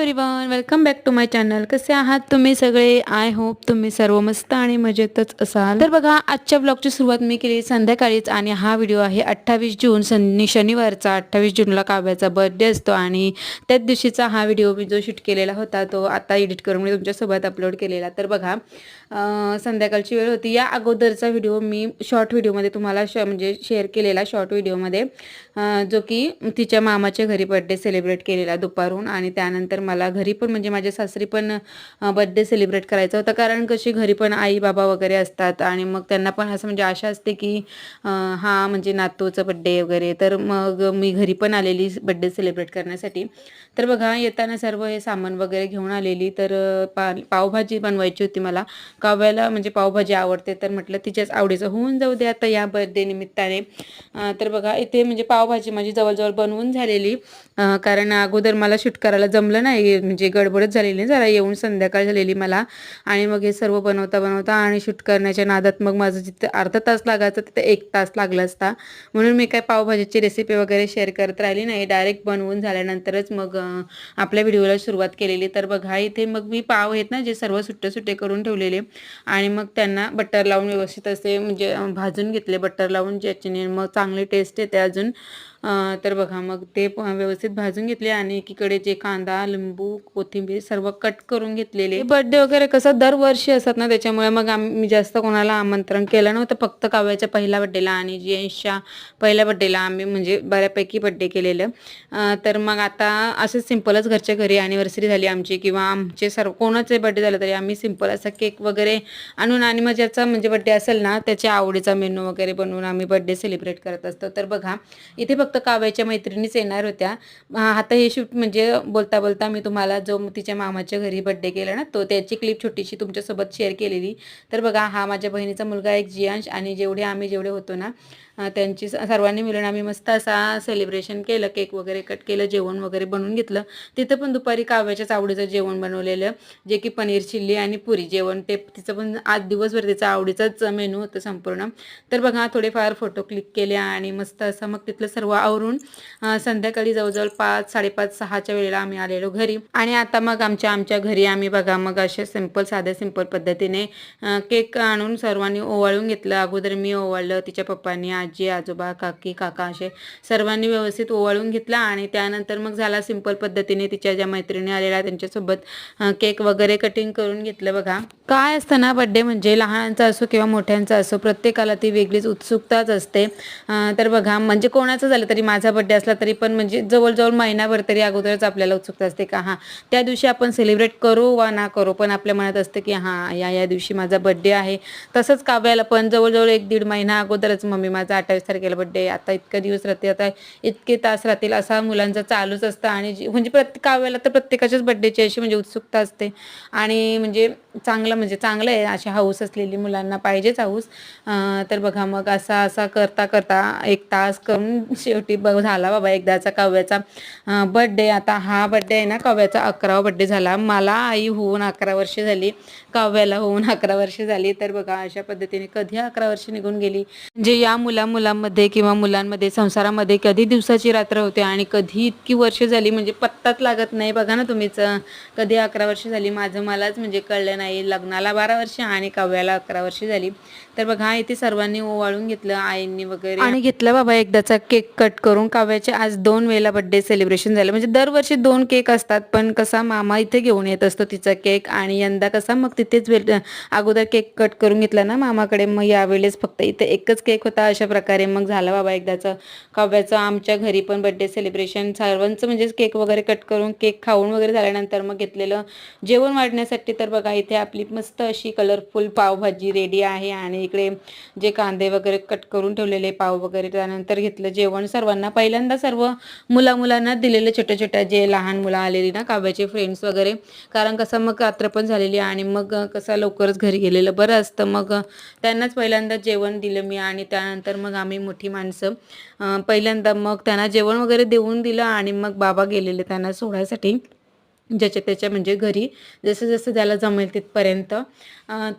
Hi everyone welcome back to my channel कसे आहात तुम्ही सगळे? आय होप तुम्ही सर्व मस्त आणि मजेतच असाल. तर बघा आजच्या ब्लॉगची सुरुवात मी केली संध्याकाळीच आणि हा व्हिडिओ आहे अठ्ठावीस जून सं शनिवारचा. अठ्ठावीस जूनला काव्याचा बर्थडे असतो आणि त्याच दिवशीचा हा व्हिडिओ मी जो शूट केलेला होता तो आता एडिट करून मी तुमच्यासोबत अपलोड केलेला. तर बघा संध्याकाळची वेळ होती. या अगोदरचा व्हिडिओ मी शॉर्ट व्हिडिओमध्ये तुम्हाला श म्हणजे शेअर केलेला शॉर्ट व्हिडिओमध्ये जो की तिच्या मामाच्या घरी बर्थडे सेलिब्रेट केलेला दुपारून आणि त्यानंतर मला घरी पण म्हणजे माझ्या सासरी पण बर्थडे सेलिब्रेट करायचा होता. कारण कशी घरी पण आई बाबा वगैरे असतात आणि मग त्यांना पण असं म्हणजे आशा असते की हा म्हणजे नातूचा बड्डे वगैरे. तर मग मी घरी पण आलेली बड्डे सेलिब्रेट करण्यासाठी. तर बघा येताना सर्व हे सामान वगैरे घेऊन आलेली. तर पा पावभाजी बनवायची होती मला. काव्याला म्हणजे पावभाजी आवडते. तर म्हटलं तिच्याच आवडीचं होऊन जाऊ दे आता या बर्थडे निमित्ताने. तर बघा इथे म्हणजे पावभाजी माझी जवळजवळ बनवून झालेली. कारण अगोदर मला शूट करायला जमलं नाही. म्हणजे गडबडच झालेली नाही. जरा येऊन संध्याकाळ झालेली मला. आणि मग हे सर्व बनवता बनवता आणि शूट करण्याच्या नादात मग माझं जिथं अर्धा तास लागायचं तिथं एक तास लागला असता. म्हणून मी काय पावभाजीची रेसिपी वगैरे शेअर करत राहिली नाही. डायरेक्ट बनवून झाल्यानंतरच मग आपल्या व्हिडिओला सुरुवात केलेली. तर बघा इथे मग मी पाव आहेत ना जे सर्व सुट्टे सुट्टे करून ठेवलेले. आणि मग त्यांना बटर लावून व्यवस्थित असे म्हणजे भाजून घेतले. बटर लावून ज्याच्याने मग चांगली टेस्ट येते अजून. तर बघा मग ते व्यवस्थित भाजून घेतले आणि एकीकडे जे कांदा लिंबू कोथिंबीर सर्व कट करून घेतलेले. बर्थडे वगैरे कसं दरवर्षी असतात ना त्याच्यामुळे मग आम्ही जास्त कोणाला आमंत्रण केलं नव्हतं फक्त काव्याच्या पहिल्या बड्डेला आणि जेंट्सच्या पहिल्या बड्डेला आम्ही म्हणजे बऱ्यापैकी बड्डे केलेलं. तर मग आता असं सिम्पलच घरच्या घरी अॅनिव्हर्सरी झाली आमची किंवा आमचे सर्व कोणाचे बड्डे झालं तरी आम्ही सिंपल असा केक वगैरे आणून आणि मग ज्याचा म्हणजे बड्डे असेल ना त्याच्या आवडीचा मेनू वगैरे बनवून आम्ही बड्डे सेलिब्रेट करत असतो. तर बघा इथे फक्त फक्त काव्याच्या मैत्रिणीच येणार होत्या. आता हे शूट म्हणजे बोलता बोलता मी तुम्हाला जो तिच्या मामाच्या घरी बड्डे केला ना तो त्याची क्लिप छोटीशी तुमच्यासोबत शेअर केलेली. तर बघा हा माझ्या बहिणीचा मुलगा एक जियांश आणि जेवढे आम्ही जेवढे होतो ना त्यांची स- सर्वांनी मिळून आम्ही मस्त असा सेलिब्रेशन केलं केक वगैरे कट केलं जेवण वगैरे बनवून घेतलं. तिथं पण दुपारी काव्याच्याच आवडीचं जेवण बनवलेलं जे की पनीर चिल्ली आणि पुरी जेवण. ते तिचं पण आज दिवसभर तिचा आवडीचाच मेनू होतं संपूर्ण. तर बघा थोडेफार फोटो क्लिक केले आणि मस्त असं मग तिथलं सर्व आवरून संध्याकाळी जवळजवळ पाच साडेपाच सहाच्या वेळेला आम्ही आलेलो घरी. आणि आता मग आमच्या आमच्या घरी आम्ही बघा मग असे सिंपल साध्या सिंपल पद्धतीने केक आणून सर्वांनी ओवाळून घेतलं. अगोदर मी ओवाळलं तिच्या पप्पांनी आजी आजोबा काकी काका असे सर्वांनी व्यवस्थित ओवाळून घेतला आणि त्यानंतर मग झाला सिंपल पद्धतीने तिच्या ज्या मैत्रिणी आलेल्या त्यांच्यासोबत केक वगैरे कटिंग करून घेतलं बघा. काय असतं ना बड्डे म्हणजे लहानांचा असो किंवा मोठ्यांचा असो प्रत्येकाला ती वेगळीच उत्सुकताच असते. तर बघा म्हणजे कोणाचं झालं तरी माझा बड्डे असला तरी पण म्हणजे जवळजवळ महिनाभर तरी अगोदरच आपल्याला उत्सुकता असते का हां त्या दिवशी आपण सेलिब्रेट करू वा ना करू पण आपल्या मनात असतं की हां या या दिवशी माझा बड्डे आहे. तसंच काव्याला पण जवळजवळ एक दीड महिना अगोदरच मम्मी माझा अठ्ठावीस तारखेला बड्डे आता इतका दिवस राहते आता इतके तास राहतील असा मुलांचा चालूच असतं. आणि म्हणजे प्रत्येक काव्याला तर प्रत्येकाच्याच बड्डेची अशी म्हणजे उत्सुकता असते. आणि म्हणजे चांगलं म्हणजे चांगलं आहे अशी हाऊस असलेली मुलांना पाहिजेच हाऊस तर बघा मग असा असा करता करता एक तास करून शेवटी बघ झाला बाबा एकदाचा काव्याचा बड्डे आता हा बड्डे आहे ना काव्याचा अकरावा बड्डे झाला. मला आई होऊन अकरा वर्ष झाली काव्याला होऊन अकरा वर्ष झाली. तर बघा अशा पद्धतीने कधी अकरा वर्ष निघून गेली? म्हणजे या मुला मुलांमध्ये किंवा मुलांमध्ये संसारामध्ये कधी दिवसाची रात्र होते आणि कधी इतकी वर्ष झाली? म्हणजे पत्ताच लागत नाही. बघा ना तुम्हीच. कधी अकरा वर्ष झाली? माझं मलाच म्हणजे कळलं नाही. लग्नाला बारा वर्ष आणि काव्याला अकरा वर्ष झाली. तर बघा इथे सर्वांनी ओवाळून घेतलं आईंनी वगैरे. आणि घेतलं बाबा एकदाचा केक कट करून. काव्याचे आज दोन वेळेला बर्थडे सेलिब्रेशन झालं. म्हणजे दरवर्षी दोन केक असतात पण कसा मामा इथे घेऊन येत असतो तिचा केक आणि यंदा कसा मग तिथेच अगोदर केक कट करून घेतला ना मामाकडे मग यावेळेस फक्त इथे एकच केक होता अशा प्रकारे. मग झालं बाबा एकदाचं काव्याचं आमच्या घरी पण बर्थडे सेलिब्रेशन सर्वांचं म्हणजे केक वगैरे कट करून केक खाऊन वगैरे झाल्यानंतर मग घेतलेलं जेवण वाढण्यासाठी. तर बघा इथे आपली मस्त अशी कलरफुल पावभाजी रेडी आहे आणि इकडे जे कांदे वगैरे कट करून ठेवलेले पाव वगैरे त्यानंतर घेतलं जेवण सर्वांना पहिल्यांदा सर्व मुला मुलांना दिलेलं छोट्या छोट्या जे लहान मुलं आलेली ना काव्याचे फ्रेंड्स वगैरे. कारण कसं मग रात्र पण झालेली आणि मग कसं लवकरच घरी गेलेलं बरं असतं. मग त्यांनाच पहिल्यांदा जेवण दिलं मी आणि त्यानंतर मग आम्ही मोठी माणसं पहिल्यांदा मग त्यांना जेवण वगैरे देऊन दिलं आणि मग बाबा गेलेले त्यांना सोडायसाठी. ज्याच्या त्याच्या म्हणजे घरी जसं जसं त्याला जमेल तिथपर्यंत.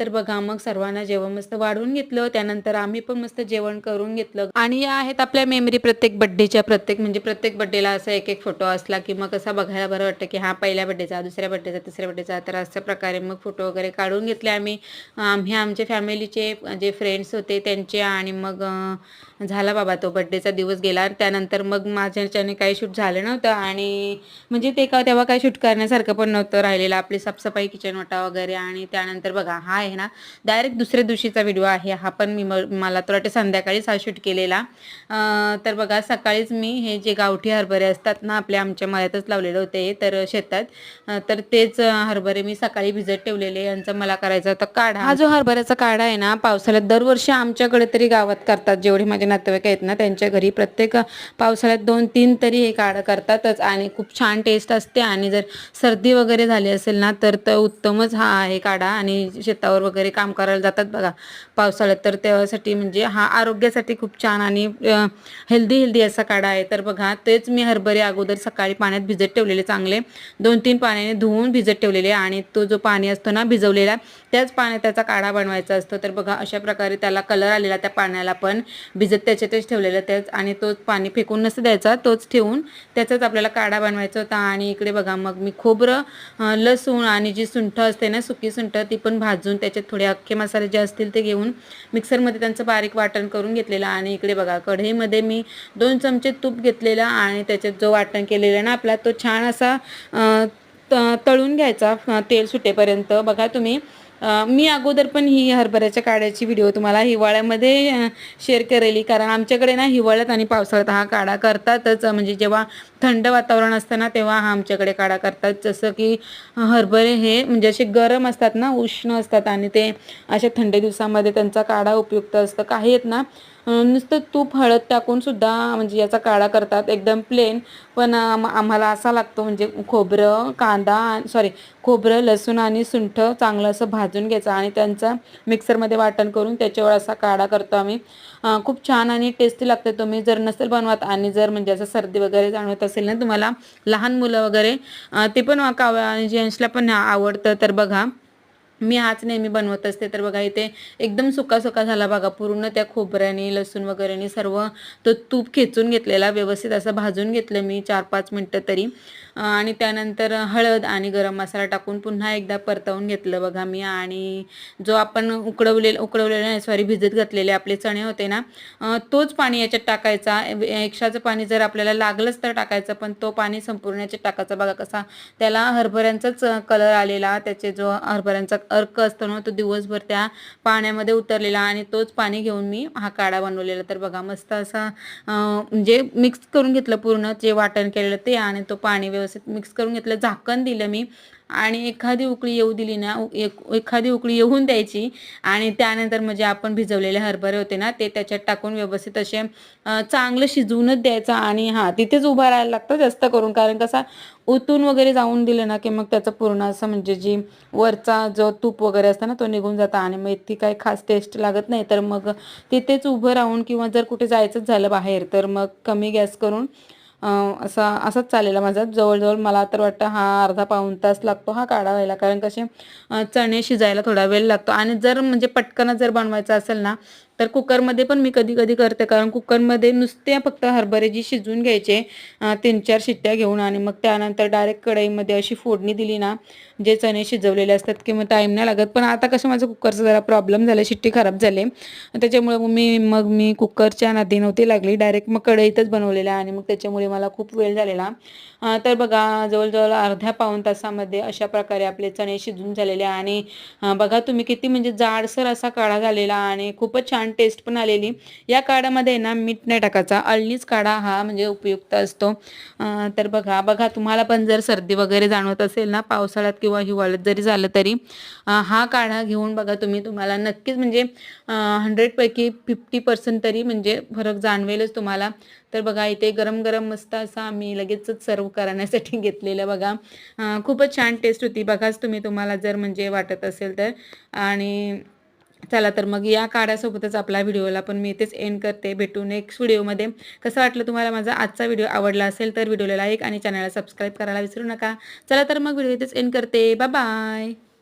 तर बघा मग सर्वांना जेवण मस्त वाढवून घेतलं. त्यानंतर आम्ही पण मस्त जेवण करून घेतलं. आणि या आहेत आपल्या मेमरी प्रत्येक बड्डेच्या प्रत्येक म्हणजे प्रत्येक बड्डेला असा एक एक फोटो असला की मग कसा बघायला बरं वाटतं की हा पहिल्या बड्डेचा दुसऱ्या बड्डेचा तिसऱ्या बड्डेचा तर अशा प्रकारे मग फोटो वगैरे काढून घेतले आम्ही. आम्ही आमच्या फॅमिलीचे जे फ्रेंड्स होते त्यांचे आणि मग झाला बाबा तो बड्डेचा दिवस गेला. त्यानंतर मग माझ्याच्याने काही शूट झालं नव्हतं आणि म्हणजे ते का तेव्हा काही शूट करण्यासारखं पण नव्हतं राहिलेलं. आपली साफसफाई किचन वाटा वगैरे आणि त्यानंतर बघा हा आहे ना डायरेक्ट दुसऱ्या दिवशीचा व्हिडिओ आहे. हा पण मी मला तर वाटतं संध्याकाळीच हा शूट केलेला. तर बघा सकाळीच मी हे जे गावठी हरभरे असतात ना आपल्या आमच्या मळ्यातच लावलेले होते तर शेतात. तर तेच हरभरे मी सकाळी भिजत ठेवलेले. यांचा मला करायचा होता काढा. हा जो हरभऱ्याचा काढा आहे ना पावसाळ्यात दरवर्षी आमच्याकडे तरी गावात करतात. जेवढे माझे नातेवाईक आहेत ना त्यांच्या घरी प्रत्येक पावसाळ्यात दोन तीन तरी हे काढा करतातच आणि खूप छान टेस्ट असते. आणि जर सर्दी वगैरे झाली असेल ना तर तर उत्तमच हा आहे काढा आणि शेतावर वगैरे काम करायला जातात बघा. पावसाळ्यात तर त्यासाठी म्हणजे हा आरोग्यासाठी खूप छान आणि हेल्दी हेल्दी असा काढा आहे. तर बघा तेच मी हरभरे अगोदर सकाळी पाण्यात भिजत ठेवलेले चांगले. दोन तीन पाण्याने धुवून भिजत ठेवलेले आणि तो जो पाणी असतो ना भिजवलेला त्याच पाण्यात त्याचा काढा बनवायचा असतो. तर बघा अशा प्रकारे त्याला कलर आलेला त्या पाण्याला पण भिजत त्याच्यातच ठेवलेलं त्याच आणि तोच पाणी फेकून नसं द्यायचा तोच ठेवून त्याचाच आपल्याला काढा बनवायचा होता. आणि इकडे बघा मग मी खोबरं लसूण आणि जी सुंठ असते ना सुकी सुंठ ती पण भाजून त्याच्यात थोडे अख्खे मसाले जे असतील ते घेऊन मिक्सरमध्ये त्यांचं बारीक वाटण करून घेतलेलं आणि इकडे बघा कढईमध्ये मी दोन चमचे तूप घेतलेला आणि त्याच्यात जो वाटण केलेला ना आपला तो छान असा त- तळून घ्यायचा तेल सुटेपर्यंत. बघा तुम्ही मी अगोदर पण ही हरभऱ्याच्या काड्याची व्हिडिओ तुम्हाला हिवाळ्यामध्ये शेअर करेली. कारण आमच्याकडे ना हिवाळ्यात आणि पावसाळ्यात हा काढा करतातच. म्हणजे जेव्हा थंड वातावरण असतं ना तेव्हा हा आमच्याकडे काढा करतात. जसं की हरभरे हे म्हणजे असे गरम असतात ना उष्ण असतात आणि ते अशा थंड दिवसामध्ये त्यांचा काढा उपयुक्त असतं. काही आहेत ना नुसतं तूप हळद टाकून सुद्धा म्हणजे याचा काढा करतात एकदम प्लेन पण आम्हाला असा लागतो म्हणजे खोबरं कांदा सॉरी खोबरं लसूण आणि सुंठ चांगलं असं भाजून घ्यायचं आणि त्यांचा मिक्सरमध्ये वाटण करून त्याच्यावर असा काढा करतो आम्ही. खूप छान आणि टेस्टी लागते. तुम्ही जर नसेल बनवत आणि जर म्हणजे असं सर्दी वगैरे जाणवत असेल ना तुम्हाला लहान मुलं वगैरे ते पण काव्या आणि जेंट्सला पण आवडतं तर बघा. मी हाच नेहमी बनवत असते तर बघा इथे एकदम सुका सुका झाला बघा पूर्ण त्या खोबऱ्याने लसूण वगैरेने सर्व तो तूप खेचून घेतलेला व्यवस्थित असं भाजून घेतलं मी चार पाच मिनटं तरी. आणि त्यानंतर हळद आणि गरम मसाला टाकून पुन्हा एकदा परतवून घेतलं बघा मी. आणि जो आपण उकडवलेलं उकडवलेलं नाही सॉरी भिजत घातलेले आपले चणे होते ना तोच पाणी याच्यात टाकायचा. एक्स्ट्राचं पाणी जर आपल्याला लागलंच तर टाकायचं पण तो पाणी संपूर्ण याच्यात टाकायचा. बघा कसा त्याला हरभऱ्यांचाच कलर आलेला. त्याचे जो हरभऱ्यांचा अर्क असतो ना तो दिवसभर त्या पाण्यामध्ये उतरलेला आणि तोच पाणी घेऊन मी हा काढा बनवलेला. तर बघा मस्त असा म्हणजे मिक्स करून घेतलं पूर्ण जे वाटण केलेलं ते आणि तो पाणी व्यवस्थित मिक्स करून घेतलं. झाकण दिलं मी. आणि एखादी उकळी येऊ दिली ना एक- एखादी उकळी येऊन द्यायची. आणि त्यानंतर म्हणजे आपण भिजवलेले हरभरे होते ना ते त्याच्यात टाकून व्यवस्थित असे चांगलं शिजवूनच द्यायचं. आणि हां तिथेच उभं राहायला लागतं जास्त करून. कारण कसा ओतून वगैरे जाऊन दिलं ना की मग त्याचं पूर्ण असं म्हणजे जी वरचा जो तूप वगैरे असतं ना तो निघून जाता. आणि मग इतकी काही खास टेस्ट लागत नाही. तर मग तिथेच उभं राहून किंवा जर कुठे जायचंच झालं बाहेर तर मग कमी गॅस करून असा असाच चाललेला माझा. जवळजवळ मला तर वाटतं हा अर्धा पाऊण तास लागतो हा काढा व्हायला. कारण कसे चणे शिजायला थोडा वेळ लागतो. आणि जर म्हणजे पटकन जर बनवायचं असेल ना तर कुकरमध्ये पण मी कधी कधी करते कारण कुकरमध्ये नुसते फक्त हरभरे जी शिजवून घ्यायचे तीन चार शिट्ट्या घेऊन आणि मग त्यानंतर डायरेक्ट कढईमध्ये अशी फोडणी दिली ना जे चणे शिजवलेले असतात की मग टाईम नाही लागत. पण आता कसं माझं कुकरचा जरा प्रॉब्लेम झाला शिट्टी खराब झाली. त्याच्यामुळे मग मी मग मी कुकरच्या नादी नव्हती लागली. डायरेक्ट मग कढईतच बनवलेला आणि मग त्याच्यामुळे मला खूप वेळ झालेला. तर बघा जवळजवळ अर्ध्या पाऊण तासामध्ये अशा प्रकारे आपले चणे शिजून झालेले आणि बघा तुम्ही किती म्हणजे जाडसर असा काळा झालेला आणि खूपच छान टेस्ट पण आलेली. या काढामध्ये ना मीठ नाही टाकायचा. अळणीच काढा हा म्हणजे उपयुक्त असतो. तर बघा बघा तुम्हाला पण जर सर्दी वगैरे जाणवत असेल ना पावसाळ्यात किंवा हिवाळ्यात जरी झालं तरी हा काढा घेऊन बघा तुम्ही. तुम्हाला नक्कीच म्हणजे हंड्रेडपैकी फिफ्टी पर्सेंट तरी म्हणजे फरक जाणवेलच तुम्हाला. तर बघा इथे गरम गरम मस्त असा आम्ही लगेचच सर्व करण्यासाठी घेतलेलं बघा. खूपच छान टेस्ट होती. बघाच तुम्ही तुम्हाला जर म्हणजे वाटत असेल तर. आणि चला तर मग या काढ्यासोबतच आपला व्हिडिओला पण मी इथेच एंड करते. भेटू नेक्स्ट व्हिडिओमध्ये कसं वाटलं तुम्हाला माझा आजचा व्हिडिओ आवडला असेल तर व्हिडिओला लाईक आणि चॅनलला सबस्क्राईब करायला विसरू नका. चला तर मग व्हिडिओ इथेच एंड करते. बाय